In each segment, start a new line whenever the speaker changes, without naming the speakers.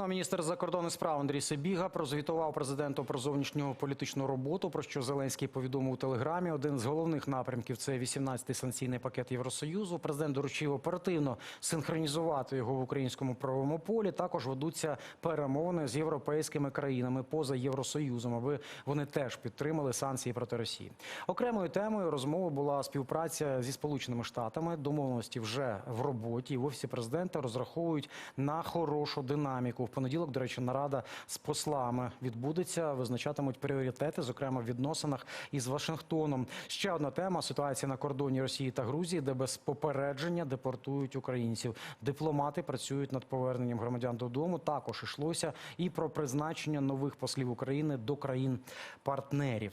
Ну, а міністр закордонних справ Андрій Сибіга прозвітував президенту про зовнішню політичну роботу. Про що Зеленський повідомив у телеграмі. Один з головних напрямків це 18-й санкційний пакет Євросоюзу. Президент доручив оперативно синхронізувати його в українському правовому полі. Також ведуться перемовини з європейськими країнами поза Євросоюзом, аби вони теж підтримали санкції проти Росії. Окремою темою розмови була співпраця зі Сполученими Штатами. Домовленості вже в роботі. В офісі президента розраховують на хорошу динаміку. Понеділок, до речі, нарада з послами відбудеться, визначатимуть пріоритети, зокрема в відносинах із Вашингтоном. Ще одна тема ситуація на кордоні Росії та Грузії, де без попередження депортують українців. Дипломати працюють над поверненням громадян додому. Також йшлося і про призначення нових послів України до країн-партнерів.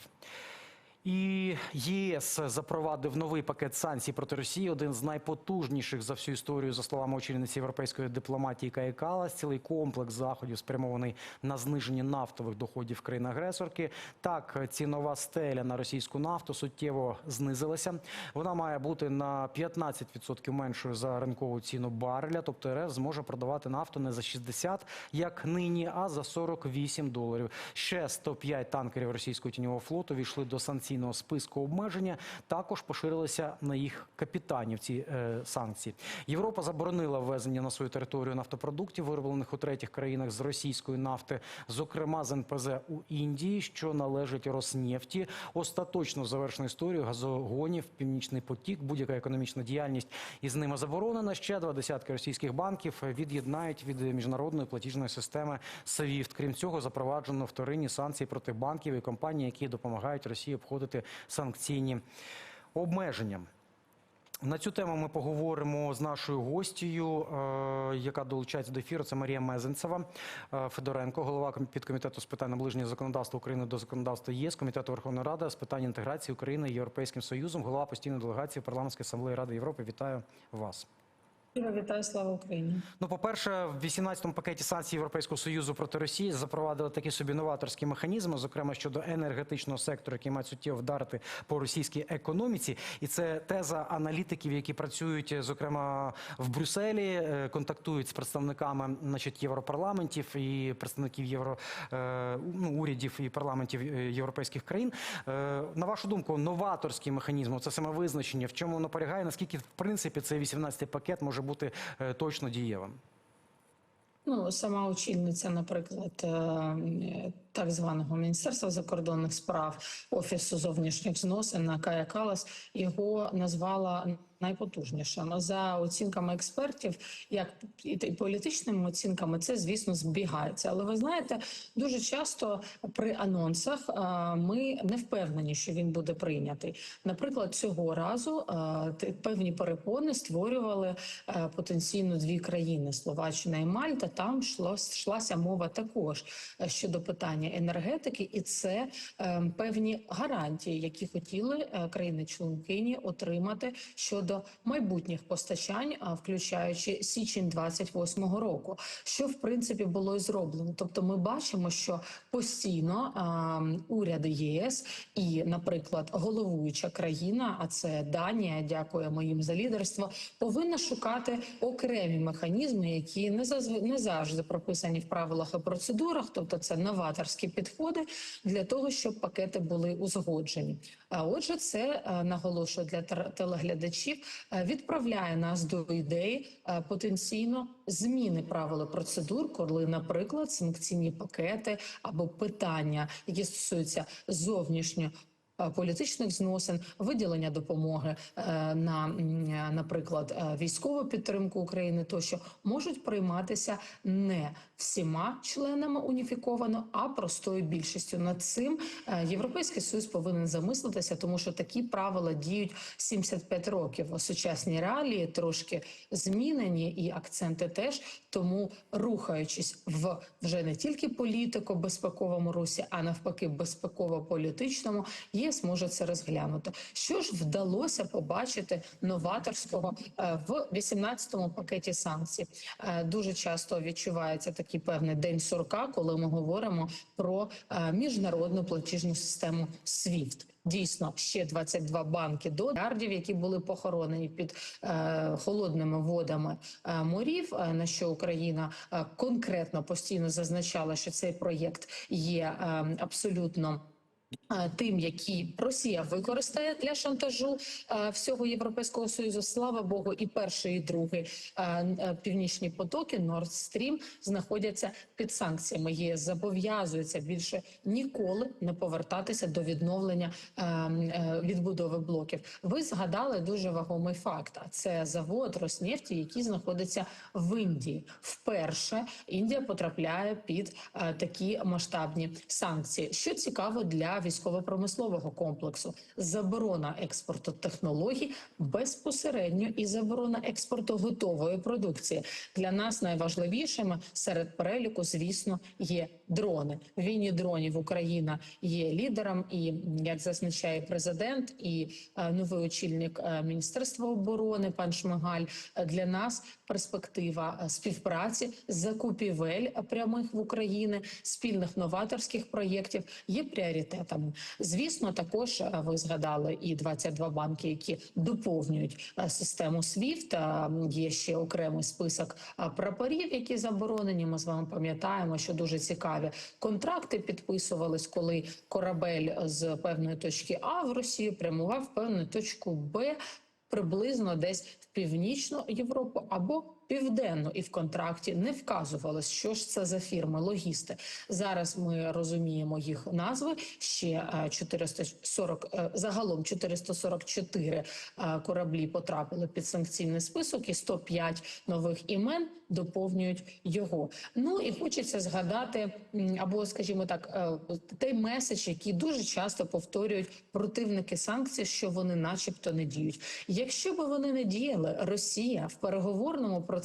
І ЄС запровадив новий пакет санкцій проти Росії, один з найпотужніших за всю історію, за словами очільниці європейської дипломатії Каї Калас. Цілий комплекс заходів спрямований на зниження нафтових доходів країн-агресорки. Так, цінова стеля на російську нафту суттєво знизилася. Вона має бути на 15% меншою за ринкову ціну бареля. Тобто РФ зможе продавати нафту не за 60, як нині, а за 48 доларів. Ще 105 танкерів російського тіньового флоту війшли до санкційного списку обмеження. Також поширилися на їх капітанів ці е, санкції. Європа заборонила ввезення на свою територію нафтопродуктів, вироблених у третіх країнах з російської нафти, зокрема з НПЗ у Індії, що належить Роснефті. Остаточно завершено історію газогонів, північний потік, будь-яка економічна діяльність із ними заборонена. Ще два десятки російських банків від'єднають від міжнародної платіжної системи SWIFT. Крім цього, запроваджено вторинні санкції проти банків і компаній, які допомагають Росії обходити санкційні обмеження. На цю тему ми поговоримо з нашою гостею, е, яка долучається до ефіру. Це Марія Мезенцева е, Федоренко, голова підкомітету з питань наближення законодавства України до законодавства ЄС, комітету Верховної Ради з питань інтеграції України Європейським Союзом, голова постійної делегації парламентської асамблеї Ради Європи. Вітаю вас.
Вітаю, слава Україні.
Ну, по-перше, в 18-му пакеті санкцій Європейського союзу проти Росії запровадили такі собі новаторські механізми, зокрема щодо енергетичного сектору, який має суттєво вдарити по російській економіці. І це теза аналітиків, які працюють, зокрема в Брюсселі, е, контактують з представниками значить, європарламентів і представників євро е, ну, урядів і парламентів е, європейських країн. На вашу думку, новаторський механізм, це саме визначення, в чому воно полягає, наскільки в принципі цей 18-й пакет може бути е, точно дієвим?
Ну, сама очільниця, наприклад, е, так званого міністерства закордонних справ офісу зовнішніх зносин Кая Калас його назвала найпотужнішим. За оцінками експертів, як і політичними оцінками, це звісно збігається. Але ви знаєте, дуже часто при анонсах е, ми не впевнені, що він буде прийнятий. Наприклад, цього разу е, певні перепони створювали е, потенційно дві країни Словаччина і Мальта. Там йшла, йшлася мова також щодо питання енергетики, і це певні гарантії, які хотіли країни-членкині отримати щодо щодо майбутніх постачань, включаючи січень 28-го року, що в принципі було і зроблено. Тобто, ми бачимо, що постійно а, уряди ЄС і, наприклад, головуюча країна, а це Данія, дякуємо їм за лідерство, повинна шукати окремі механізми, які не завжди, не завжди прописані в правилах і процедурах, тобто це новаторські підходи для того, щоб пакети були узгоджені. А отже, це наголошую для телеглядачів, відправляє нас до ідеї потенційно зміни правил процедур, коли, наприклад, санкційні пакети або питання, які стосуються зовнішньо. Політичних зносин, виділення допомоги на, наприклад, військову підтримку України, тощо можуть прийматися не всіма членами уніфіковано, а простою більшістю. Над цим європейський союз повинен замислитися, тому що такі правила діють 75 років. Сучасні реалії трошки змінені, і акценти теж тому, рухаючись в вже не тільки політико-безпековому русі, а навпаки, безпеково-політичному, є ЄС може це розглянути. Що ж вдалося побачити новаторського е, в 18-му пакеті санкцій? Е, Дуже часто відчувається такий певний день сурка, коли ми говоримо про е, міжнародну платіжну систему SWIFT. Дійсно, ще 22 банки до мільярдів, які були похоронені під е, холодними водами е, морів. е, на що Україна е, конкретно постійно зазначала, що цей проєкт є е, абсолютно. Тим, які Росія використає для шантажу всього Європейського союзу, слава Богу, і перший, і другий північні потоки Nord Stream знаходяться під санкціями. ЄС зобов'язується більше ніколи не повертатися до відновлення е, відбудови блоків. Ви згадали дуже вагомий факт. Це завод Роснефті, який знаходиться в Індії. Вперше Індія потрапляє під такі масштабні санкції. Що цікаво для військово-промислового комплексу: заборона експорту технологій безпосередньо і заборона експорту готової продукції. Для нас найважливішими серед переліку, звісно, є дрони. В війні дронів Україна є лідером, і як зазначає президент, і е, новий очільник е, Міністерства оборони пан Шмигаль. е, Для нас перспектива співпраці, закупівель прямих в Україні, спільних новаторських проєктів є пріоритетами. Звісно, також е, ви згадали і 22 банки, які доповнюють е, систему SWIFT. Е, Є ще окремий список прапорів, які заборонені. Ми з вами пам'ятаємо, що дуже цікаві контракти підписувались, коли корабель з певної точки А в Росію прямував в певну точку Б. Приблизно десь в північну Європу або південну, і в контракті не вказувалось, що ж це за фірми, логісти. Зараз ми розуміємо їх назви. Ще е, 440, е, загалом 444 е, кораблі потрапили під санкційний список, і 105 нових імен доповнюють його. Ну і хочеться згадати, або скажімо так, е, той меседж, який дуже часто повторюють противники санкцій, що вони, начебто, не діють. Якщо б вони не діяли, Росія в переговорному процесі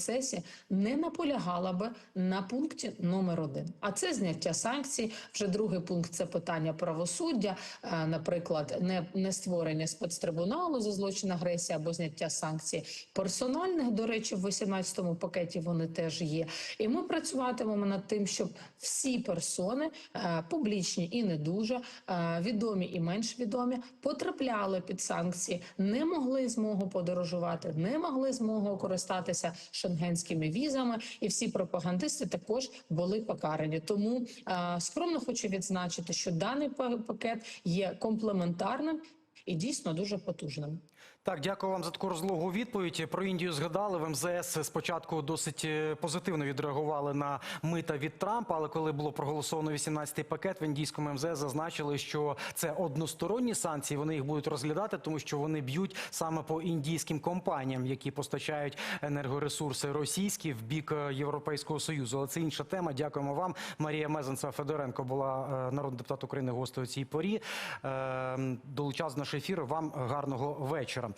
не наполягала би на пункті номер один. А це зняття санкцій. Вже другий пункт це питання правосуддя, е, наприклад, не, не створення спецтрибуналу за злочин агресії або зняття санкцій персональних. До речі, в 18-му пакеті вони теж є. І ми працюватимемо над тим, щоб всі персони, е, публічні і не дуже е, відомі і менш відомі, потрапляли під санкції, не могли змогу подорожувати, не могли змогу користатися шенгенськими візами, і всі пропагандисти також були покарані. Тому е, скромно хочу відзначити, що даний па- пакет є комплементарним і дійсно дуже потужним.
Так, дякую вам за таку розлогу відповідь. Про Індію згадали в МЗС. Спочатку досить е, позитивно відреагували на мита від Трампа, але коли було проголосовано 18-й пакет в індійському МЗС, зазначили, що це односторонні санкції. Вони їх будуть розглядати, тому що вони б'ють саме по індійським компаніям, які постачають енергоресурси російські в бік е, Європейського союзу. Але це інша тема. Дякуємо вам. Марія Мезенцева Федоренко була е, народний депутат України гостею цій порі. Е, Долучалась до нашого ефіру. Вам гарного вечора.